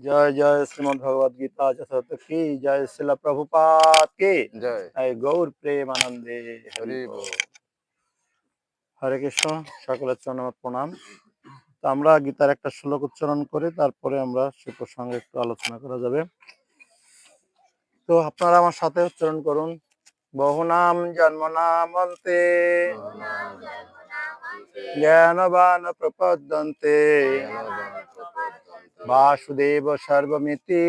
জয় জয় শ্রীমদ ভগবদ গীতা যথার্থ কি জয় শিলা প্রভুপাত কি জয়। এই গৌর প্রেম আনন্দে হরি বল। হরে কৃষ্ণ সকলের চরণ আমার প্রণাম। তো আমরা গীতার একটা শ্লোক উচ্চারণ করে তারপরে আমরা সে প্রসঙ্গে একটু আলোচনা করা যাবে। তো আপনারা আমার সাথে উচ্চারণ করুন। বহুনাম জন্ম নামন্তে। জ্ঞানবান প্রপদ্যন্তে বাসুদেব সর্বমিতি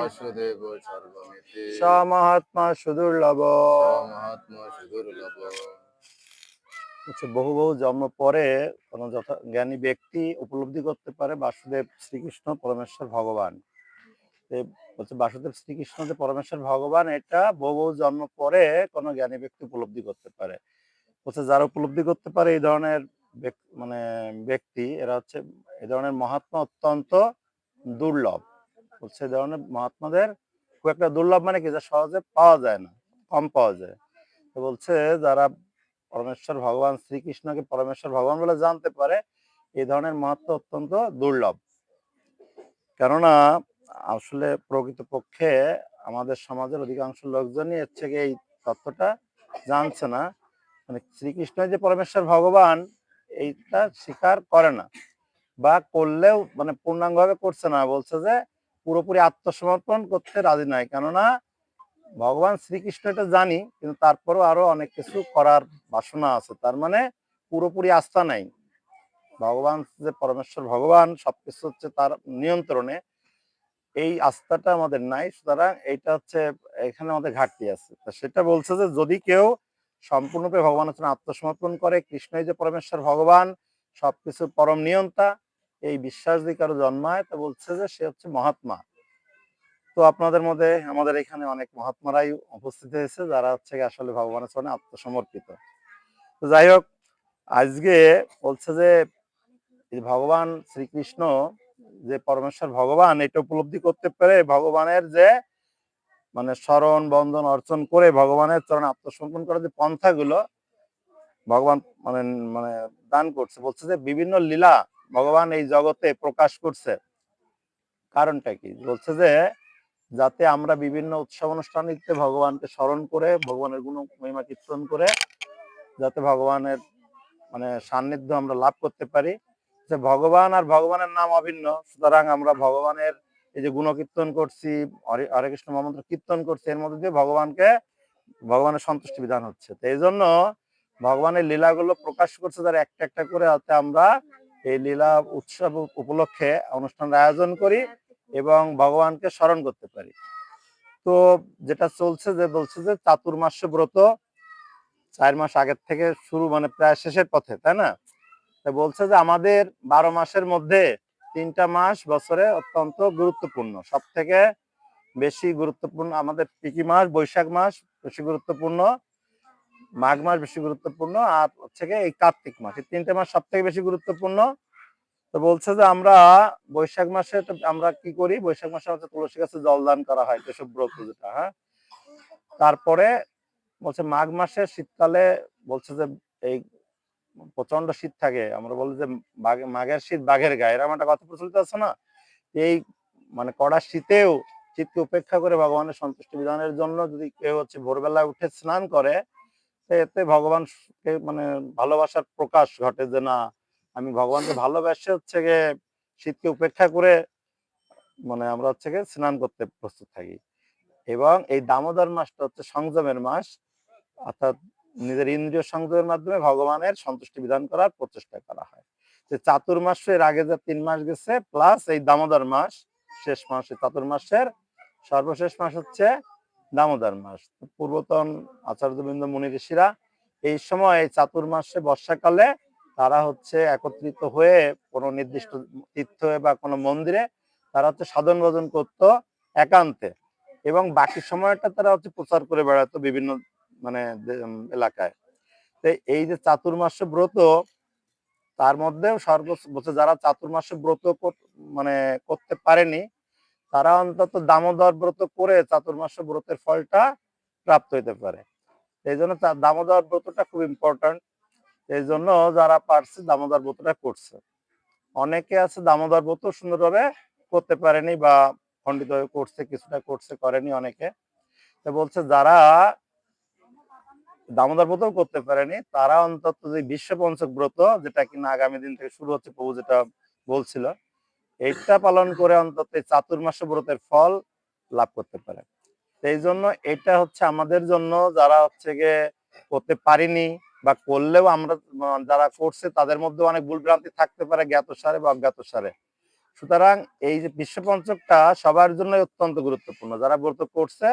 বাসুদেব সর্বমিতি স মহাত্মা সুদুর্লভ মহাত্মা সুদুর্লভ হচ্ছে বহু বহু জন্ম পরে কোনো যথা জ্ঞানী ব্যক্তি উপলব্ধি করতে পারে বাসুদেব শ্রীকৃষ্ণ পরমেশ্বর ভগবান। হচ্ছে বাসুদেব শ্রীকৃষ্ণ যে পরমেশ্বর ভগবান এটা বহু বহু জন্ম পরে কোনো জ্ঞানী ব্যক্তি উপলব্ধি করতে পারে। হচ্ছে যারা উপলব্ধি করতে পারে এই ধরনের মানে ব্যক্তি, এরা হচ্ছে, এ ধরনের মহাত্মা অত্যন্ত দুর্লভ। হচ্ছে এই ধরনের মহাত্মাদের খুব একটা দুর্লভ মানে কি? যা সহজে পাওয়া যায় না, কম পাওয়া যায়। তো বলছে যারা পরমেশ্বর ভগবান, শ্রীকৃষ্ণকে পরমেশ্বর ভগবান বলে জানতে পারে এই ধরনের মহাত্ম অত্যন্ত দুর্লভ। কেননা, আসলে প্রকৃতপক্ষে আমাদের সমাজের অধিকাংশ লোকজনই এর থেকে এই তত্ত্বটা জানছে না। মানে শ্রীকৃষ্ণ যে পরমেশ্বর ভগবান এইটা স্বীকার করে না। বা করলেও মানে পূর্ণাঙ্গভাবে করছে না, বলছে যে পুরোপুরি আত্মসমর্পণ করতে রাজি নয় কেননা ভগবান শ্রীকৃষ্ণ এটা জানি, কিন্তু তারপরেও আরও অনেক কিছু করার বাসনা আছে। তার মানে পুরোপুরি আস্থা নাই। ভগবান যে পরমেশ্বর ভগবান, সবকিছু হচ্ছে তার নিয়ন্ত্রণে। এই আস্থাটা আমাদের নাই, সুতরাং এইটা হচ্ছে এখানে আমাদের ঘাটতি আছে। সেটা বলছে যে যদি কেউ সম্পূর্ণরূপে ভগবানের জন্য আত্মসমর্পণ করে কৃষ্ণই যে পরমেশ্বর ভগবান সবকিছু পরম নিয়ন্তা, এই বিশ্বাস যদি কারও জন্মায়, তা বলছে যে সে হচ্ছে মহাত্মা। তো আপনাদের মধ্যে আমাদের এখানে অনেক মহাত্মারাই উপস্থিত হয়েছে, যারা হচ্ছে আসলে ভগবানের চরণে আত্মসমর্পিত। তো যাই হোক, আজকে বলছে যে ভগবান শ্রীকৃষ্ণ যে পরমেশ্বর ভগবান, এটা উপলব্ধি করতে পেরে ভগবানের যে মানে স্মরণ বন্ধন অর্চন করে ভগবানের চরণে আত্মসমর্পণ করার যে পন্থাগুলো ভগবান মানে মানে দান করছে। বলছে যে বিভিন্ন লীলা ভগবান এই জগতে প্রকাশ করছে। কারণটা কি? বলছে যে যাতে আমরা বিভিন্ন উৎসব অনুষ্ঠানিতে ভগবানকে স্মরণ করে, ভগবানের গুণ মহিমা কীর্তন করে, যাতে ভগবানের মানে সান্নিধ্য আমরা লাভ করতে পারি। যে ভগবান আর ভগবানের নাম অভিন্ন, সুতরাং আমরা ভগবানের এই যে গুণকীর্তন করছি, হরে কৃষ্ণ মহামন্ত্র কীর্তন করছি, এর মধ্যে দিয়ে ভগবানকে, ভগবানের সন্তুষ্টি বিধান হচ্ছে। তো এই জন্য ভগবানের লীলাগুলো প্রকাশ করছে তার একটা একটা করে যাতে আমরা এই লীলা উৎসব উপলক্ষে অনুষ্ঠানের আয়োজন করি এবং ভগবানকে স্মরণ করতে পারি। তো যেটা চলছে যে বলছে যে চাতুর্মাস্য ব্রত চার মাস আগের থেকে শুরু মানে প্রায় শেষের পথে, তাই না? বলছে যে আমাদের বারো মাসের মধ্যে তিনটা মাস বছরে অত্যন্ত গুরুত্বপূর্ণ। সব থেকে বেশি গুরুত্বপূর্ণ আমাদের পিকি মাস, বৈশাখ মাস বেশি গুরুত্বপূর্ণ, মাঘ মাস বেশি গুরুত্বপূর্ণ, আর হচ্ছে এই কার্তিক মাস। এই তিনটে মাস সব থেকে বেশি গুরুত্বপূর্ণ। তো বলছে যে আমরা বৈশাখ মাসে তো আমরা কি করি? বৈশাখ মাসে হচ্ছে তুলসী গাছে জল দান করা হয় যেসব ব্রত যেটা হ্যাঁ? তারপরে বলছে মাঘ মাসে শীতকালে বলছে যে এই প্রচণ্ড শীত থাকে। আমরা বলি যে মাঘের শীত বাঘের গায়ে। এরকম একটা কথা প্রচলিত আছে না? এই মানে কড়া শীতেও শীতকে উপেক্ষা করে ভগবানের সন্তুষ্টি বিধানের জন্য যদি কেউ হচ্ছে ভোরবেলা উঠে স্নান করে, এতে ভগবানকে মানে ভালোবাসার প্রকাশ ঘটে যে না, আমি ভগবানকে ভালোবাসে হচ্ছে গিয়ে শীতকে উপেক্ষা করে মানে আমরা হচ্ছে গিয়ে স্নান করতে প্রস্তুত থাকি। এবং এই দামোদর মাসটা হচ্ছে সংযমের মাস। অর্থাৎ নিজের ইন্দ্রিয় সংযমের মাধ্যমে ভগবানের সন্তুষ্টি বিধান করার প্রচেষ্টা করা হয়। যে চাতুর্মাস এর আগে যে তিন মাস গেছে প্লাস এই দামোদর মাস, শেষ মাস চাতুর্মাসের সর্বশেষ মাস হচ্ছে দামোদর মাস। পূর্বতন আচার্যবৃন্দ মুনি ঋষিরা এই সময় এই চাতুর্মাসে বর্ষাকালে তারা হচ্ছে একত্রিত হয়ে কোনো নির্দিষ্ট তীর্থে বা কোনো মন্দিরে তারা হচ্ছে সাধন ভজন করতো একান্তে এবং বাকি সময়টা তারা হচ্ছে প্রচার করে বেড়াতো বিভিন্ন মানে এলাকায়। এই যে চাতুর্মাস ব্রত, তার মধ্যেও সর্বোচ্চ বলছে যারা চাতুর্মাস ব্রত মানে করতে পারেনি, তারা অন্তত দামোদর ব্রত করে চাতুর্মাস ব্রতের ফলটা প্রাপ্ত হইতে পারে। এই জন্য দামোদর ব্রতটা খুব ইম্পর্ট্যান্ট এই জন্য যারা পারছে দামোদর ব্রতটা করছে। অনেকে আছে দামোদর ব্রত সুন্দরভাবে করতে পারেনি বা খণ্ডিত করছে, কিছুটা করছে, করেনি অনেকে। বলছে যারা দামোদর ব্রতও করতে পারেনি। তারা অন্তত যে বিশ্বপঞ্চক ব্রত, যেটা কিনা আগামী দিন থেকে শুরু হচ্ছে, প্রভু যেটা বলছিল, এইটা পালন করে অন্তত চাতুর্মাস ব্রতের ফল লাভ করতে পারে। সেই জন্য এটা হচ্ছে আমাদের জন্য যারা হচ্ছে গিয়ে করতে পারিনি বা করলেও আমরা যারা করছে, তাদের মধ্যে অনেক ভুল ভ্রান্তি থাকতে পারে জ্ঞাত সারে বা অজ্ঞাত সারে। সুতরাং এই যে বিশ্বপঞ্চকটা সবার জন্য অত্যন্ত গুরুত্বপূর্ণ, যারা ব্রত করছে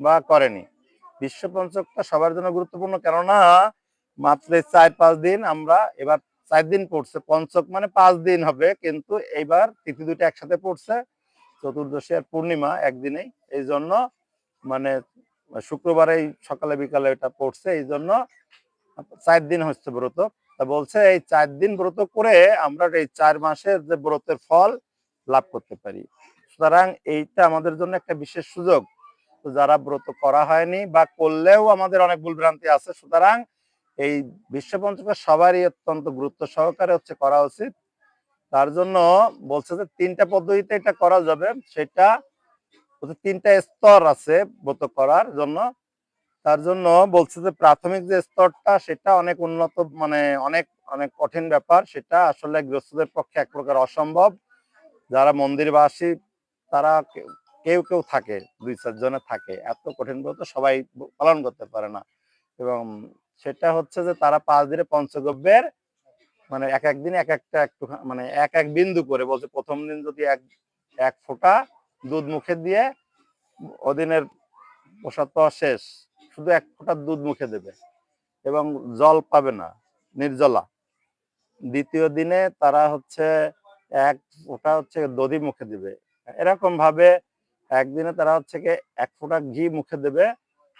বা করেনি। বিশ্ব পঞ্চকটা সবার জন্য গুরুত্বপূর্ণ। কেননা মাত্র চার, পাঁচ দিন আমরা এবার চার দিন পড়ছে। পঞ্চক মানে পাঁচ দিন হবে, কিন্তু এইবার তিথি দুইটা একসাথে পড়ছে। চতুর্দশী আর পূর্ণিমা একদিনেই এই জন্য মানে শুক্রবারেই সকালে, বিকালে এটা পড়ছে। এই জন্য চার দিন হচ্ছে ব্রত। তা বলছে এই চার দিন ব্রত করে আমরা এই চার মাসের যে ব্রতের ফল লাভ করতে পারি। সুতরাং এইটা আমাদের জন্য একটা বিশেষ সুযোগ। যারা ব্রত করা হয়নি বা করলেও আমাদের অনেক ভুল ভ্রান্তি আছে, সুতরাং এই বিশ্ব পঞ্চকে সবারই অত্যন্ত গুরুত্ব সহকারে হচ্ছে করা উচিত। তার জন্য বলছে যে তিনটা পদ্ধতিতে এটা করা যাবে, সেটা তিনটা স্তর আছে ব্রত করার জন্য। তার জন্য বলছে যে প্রাথমিক যে স্তরটা, সেটা অনেক উন্নত মানে অনেক অনেক কঠিন ব্যাপার। সেটা আসলে গৃহস্থদের পক্ষে এক প্রকার অসম্ভব। যারা মন্দিরবাসী, তারা কেউ- কেউ থাকে, দুই চারজনে থাকে, এত কঠিন ব্রত সবাই পালন করতে পারে না। এবং সেটা হচ্ছে যে তারা পাঁচ দিনে পঞ্চগব্যের মানে এক এক দিন এক একটা একটু মানে এক এক বিন্দু করে বলছে, প্রথম দিন যদি এক এক ফোঁটা দুধ মুখে দিয়ে ওদিনের প্রসাদ পাওয়া শেষ, শুধু এক ফোঁটা দুধ মুখে দেবে এবং জল পাবে না, নির্জলা। দ্বিতীয় দিনে তারা হচ্ছে এক ফোঁটা হচ্ছে দধি মুখে দিবে। এরকম ভাবে একদিনে তারা হচ্ছে কি এক ফোঁটা ঘি মুখে দেবে,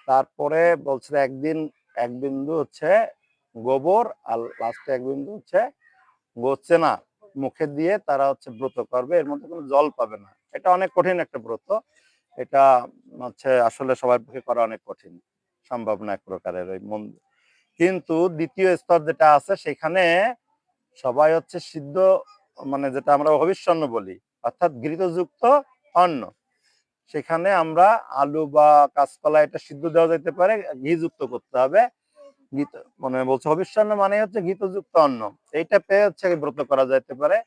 তারপরে বলছে একদিন, এক বিন্দু হচ্ছে গোবর আর লাস্টে এক বিন্দু হচ্ছে গোচেনা মুখে দিয়ে তারা হচ্ছে ব্রত করবে, এর মধ্যে কোনো জল পাবে না। এটা অনেক কঠিন একটা ব্রত। এটা হচ্ছে আসলে সবার পক্ষে করা অনেক কঠিন, সম্ভব না এক প্রকারের ওই মন্দির কিন্তু দ্বিতীয় স্তর যেটা আছে, সেখানে সবাই হচ্ছে সিদ্ধ মানে যেটা আমরা ভবিষ্যন্ন বলি, অর্থাৎ ঘৃতযুক্ত অন্ন। সেখানে আমরা আলু বা কাঁচকলা এটা সিদ্ধ দেওয়া যেতে পারে ঘি যুক্ত করতে হবে। ঘিত মানে বলছে ভবিষ্যন্ন মানে হচ্ছে ঘিতযুক্ত অন্ন। এইটা পেয়ে হচ্ছে ব্রত করা যেতে পারে।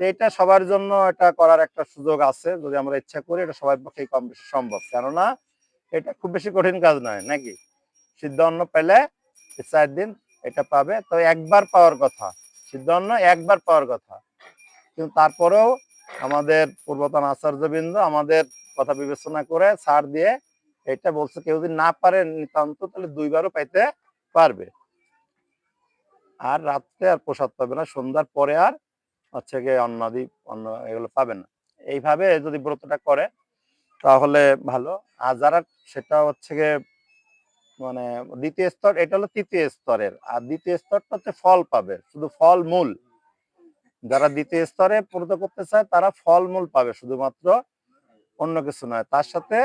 এটা সবার জন্য এটা করার একটা সুযোগ আছে। যদি আমরা ইচ্ছা করি এটা সবার পক্ষে কম বেশি সম্ভব। কেননা এটা খুব বেশি কঠিন কাজ নয়, নাকি? সিদ্ধ অন্ন পেলে চার দিন এটা পাবে। তো একবার পাওয়ার কথা। সিদ্ধ অন্ন একবার পাওয়ার কথা। কিন্তু তারপরেও আমাদের পূর্বতন আচার্যবৃন্দ আমাদের কথা বিবেচনা করে ছাড় দিয়ে এটা বলছে, কেউ যদি না পারে নিতান্ত, তাহলে দুইবারও পাইতে পারবে। আর রাত্রে আর প্রসাদ পাবে না, সন্ধ্যার পরে আর হচ্ছে গিয়ে অন্নাদি অন্ন এগুলো পাবে না। এইভাবে যদি ব্রতটা করে, তাহলে ভালো। আর যারা সেটা হচ্ছে গিয়ে মানে দ্বিতীয় স্তর, এটা হলো তৃতীয় স্তরের। আর দ্বিতীয় স্তরটা হচ্ছে ফল পাবে, শুধু ফল মূল। যারা দ্বিতীয় স্তরে ব্রত করতে চায়, তারা ফল মূল পাবে, শুধুমাত্র অন্য কিছু নয়। তার সাথে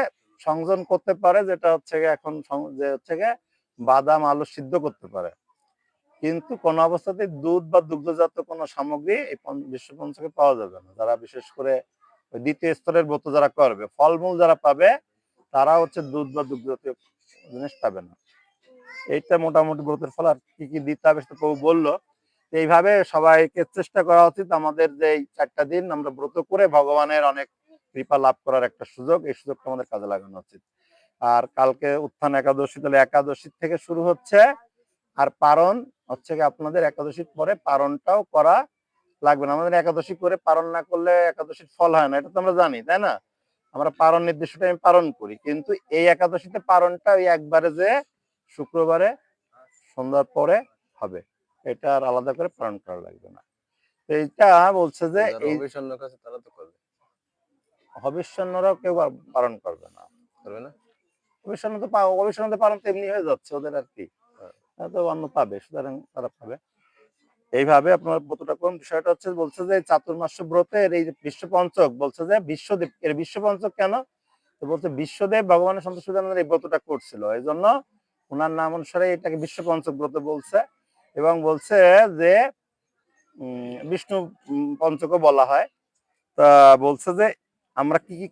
সংযোজন করতে পারে, যেটা হচ্ছে এখন যে হচ্ছে বাদাম, আলু সিদ্ধ করতে পারে। কিন্তু কোন অবস্থাতে দুধ বা দুগ্ধজাত কোনো সামগ্রী এই বিশ্ব পঞ্চকে পাওয়া যাবে না। যারা বিশেষ করে দ্বিতীয় স্তরের ব্রত যারা করবে, ফলমূল যারা পাবে, তারা হচ্ছে দুধ বা দুগ্ধজাতীয় জিনিস পাবে না। এইটা মোটামুটি ব্রতের ফল। আর কি কি দিতে হবে সেটা প্রভু বলল। এইভাবে সবাইকে চেষ্টা করা উচিত আমাদের যে চারটা দিন আমরা ব্রত করে ভগবানের অনেক কৃপা লাভ করার একটা সুযোগ, এই সুযোগটা আমাদের কাজে লাগানো উচিত। আর কালকে উত্থান একাদশী, তাহলে একাদশী থেকে শুরু হচ্ছে। আর পারণ হচ্ছে কি আপনাদের একাদশীর পরে পারণটাও করা লাগবে না। আমাদের একাদশী করে পারণ না করলে একাদশীর ফল হয় না, এটা তো আমরা জানি, তাই না? আমরা পারণ নির্দিষ্ট টাইমে পালন করি, কিন্তু এই একাদশীতে পারণটা ওই একবারে যে শুক্রবারে সন্ধ্যার পরে হবে। এটা আর আলাদা করে পালন করা লাগবে না। তো এইটা বলছে যে এই কাছে তারা তো করবে। হবিষ্যন্নরাও কেউ পালন করবে না। করবে না? অবিষ্যন্ন তো পা- তো পালন তো এমনি হয়ে যাচ্ছে ওদের আর কি। তো অন্য পাবে সুতরাং তারা পাবে। এইভাবে আপনার ব্রতটা কোন বিষয়টা হচ্ছে বলছে যে চাতুর্মাস ব্রতের এই যে বিশ্ব বলছে যে বিশ্বদেব এর বিশ্ব পঞ্চক কেন? তো বলছে বিশ্বদেব ভগবানের সন্তোষ এই ব্রতটা করছিল। এই জন্য ওনার নাম অনুসারে এটাকে বিশ্ব পঞ্চক ব্রত বলছে। এবং বলছে যে বিষ্ণু উম, পঞ্চকও বলা হয়। তা বলছে যে আমরা কি কি